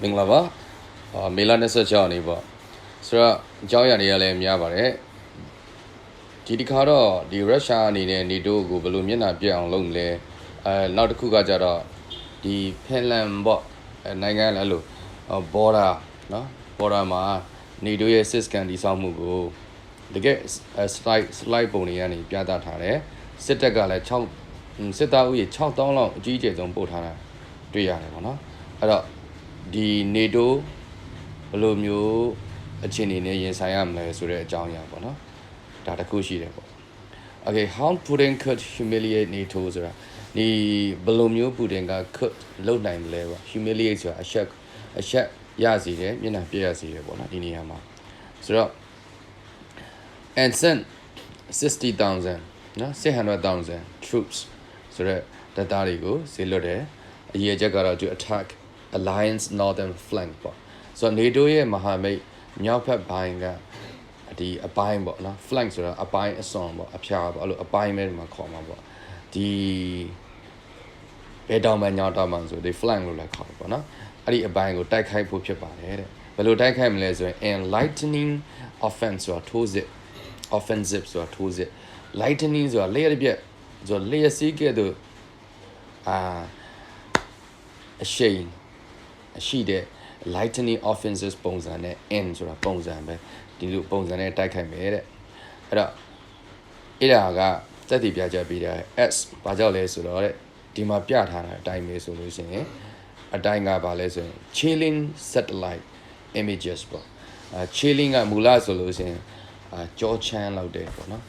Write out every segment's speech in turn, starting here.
မင်္ဂလာပါအာမေလာ26ရက်နေ့ပေါ့ဆိုတော့အကြောင်းအရာတွေကလည်းများပါတယ်ဒီတစ်ခါတော့ဒီရုရှားအနေနဲ့နေတိုးကိုဘယ်လိုမျက်နှာပြတ်အောင်လုပ်မလဲအဲနောက်တစ်ခုကကြတော့ဒီဖင်လန်ပေါ့အဲနိုင်ငံလည်းအဲ့လိုဘော်ဒါနော်ဘော်ဒါမှာနေတိုးရဲ့ system ဒီဆောင်မှုကိုတကယ် slide slide ပုံတွေကနေပြသထားတယ်စစ်တပ်ကလည်း6စစ်သားဥယေ6000လောက်အကြီးအကျယ်ဆုံးပို့ထားတာတွေ့ရတယ်ပေါ့နော်အဲ့တော့ ဒီနေတိုးဘယ်လိုမျိုးအခြေအနေနဲ့ရင်ဆိုင်ရမလဲဆိုတဲ့အကြောင်းအရာပေါ့နော်ဒါတစ်ခုရှိတယ်ပေါ့ Okay how Putin could humiliate NATO ဆိုတာဒီဘယ်လိုမျိုး Putin က could လုပ်နိုင်မလဲပေါ့ humiliate ဆိုတာအချက်အချက်ရစီတယ်မျက်နှာပြရစီတယ်ပေါ့နော်ဒီနေရာမှာဆိုတော့ and sent 60000နော်600000 troops ဆိုတော့တပ်သားတွေကိုဈေးလွတ်တယ်အရေးချက်ကတော့ to attack alliance northern flank ပေါ့ဆိုတော့ NATO ရဲ့မဟာမိတ်မြောက်ဘက်ပိုင်းကဒီအပိုင်းပေါ့နော် flank ဆိုတာအပိုင်းအစွန်ပေါ့အဖျားပေါ့အဲ့လိုအပိုင်းပဲဒီမှာခေါ်မှာပေါ့ဒီဘယ်တောင်မှညောင်းတောင်မှဆိုဒီ flank လို့လည်းခေါ်တယ်ပေါ့နော်အဲ့ဒီအပိုင်းကိုတိုက်ခိုက်ဖို့ဖြစ်ပါတယ်တဲ့ဘယ်လိုတိုက်ခိုက်မလဲဆိုရင် enlightening offense ဆိုတာထိုးစစ် offensive ဆိုတာထိုးစစ် lightning ဆိုတာလျှက်တစ်ပြက်ဆိုတော့လျှက်စီးကဲ့သို့အာအရှိန်အ ရှိတဲ့ lightning offenses ပုံစံနဲ့ n ဆိုတာပုံစံပဲဒီလိုပုံစံနဲ့တိုက်ခိုက်မယ်တဲ့အဲ့တော့အဲ့ဒါကစက်တည်ပြချက်ပေးတာ s ဘာကြောင့်လဲဆိုတော့တဲ့ဒီမှာပြထားတာအတိုင်းပဲဆိုလို့ရှိရင်အတိုင်းကဘာလဲဆိုရင် chilling satellite images ပေါ့အဲ chilling ကမူလဆိုလို့ရှိရင်အာကြောချမ်းလောက်တယ်ပေါ့နော်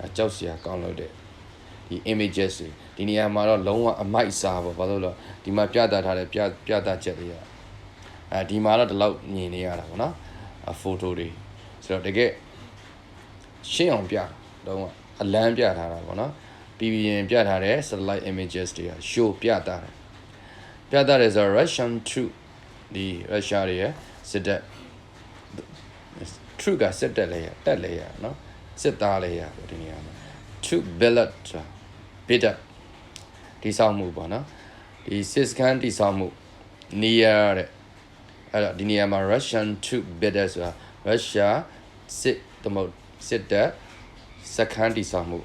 အဲကြောက်စရာကောင်းလို့တဲ့ ဒီ images တွေဒီနေရာမှာတော့လုံးဝအမိုက်စားပေါ့ဘာလို့လဲဒီမှာပြသထားတဲ့ပြပြသချက်တွေကအဲဒီမှာတော့ဒီလောက်မြင်နေရတာပေါ့နော်အဖိုတိုတွေဆိုတော့တကယ်ရှင်းအောင်ပြတော့အလန်းပြထားတာပေါ့နော်ပြီးပြီးရင်ပြထားတဲ့ satellite images တွေက show ပြတာတယ်ပြတာတယ်ဆိုတော့ Russian troop ဒီ Russia တွေရဲ့စစ်တပ် troop ကစစ်တပ်လည်းရတက်လည်းရနော်စစ်သားလည်းရပေါ့ဒီနေရာမှာ troop billet ဆိုတာ billet ဒီဆောင်မှုပေါ့နော်ဒီစစ်စခန်းဒီဆောင်မှု near တဲ့အဲ့တော့ဒီနေရာမှာ Russian troop billet ဆိုတာ Russia စစ်တမဟုတ်စစ်တပ်စခန်းဒီဆောင်မှု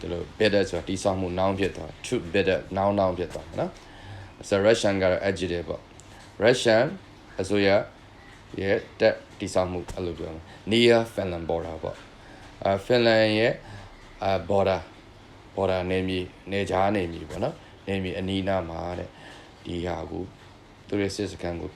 ဒီလို billet ဆိုတာဒီဆောင်မှု noun ဖြစ်သွား troop billet noun noun ဖြစ်သွားနော်ဆို Russian ကတော့ adjective ပေါ့ Russian အစိုးရရဲ့တက်တိဆောက်မှုအဲ့လိုပြောမယ် near Finland border ပေါ့အဲ Finland ရဲ့အဲ border border နေမြေနေကြားနေမြေပေါ့နော်နေမြေအနီးနားမှာတဲ့ဒီဟာကိုသူရဲ့စစ်စခန်းကို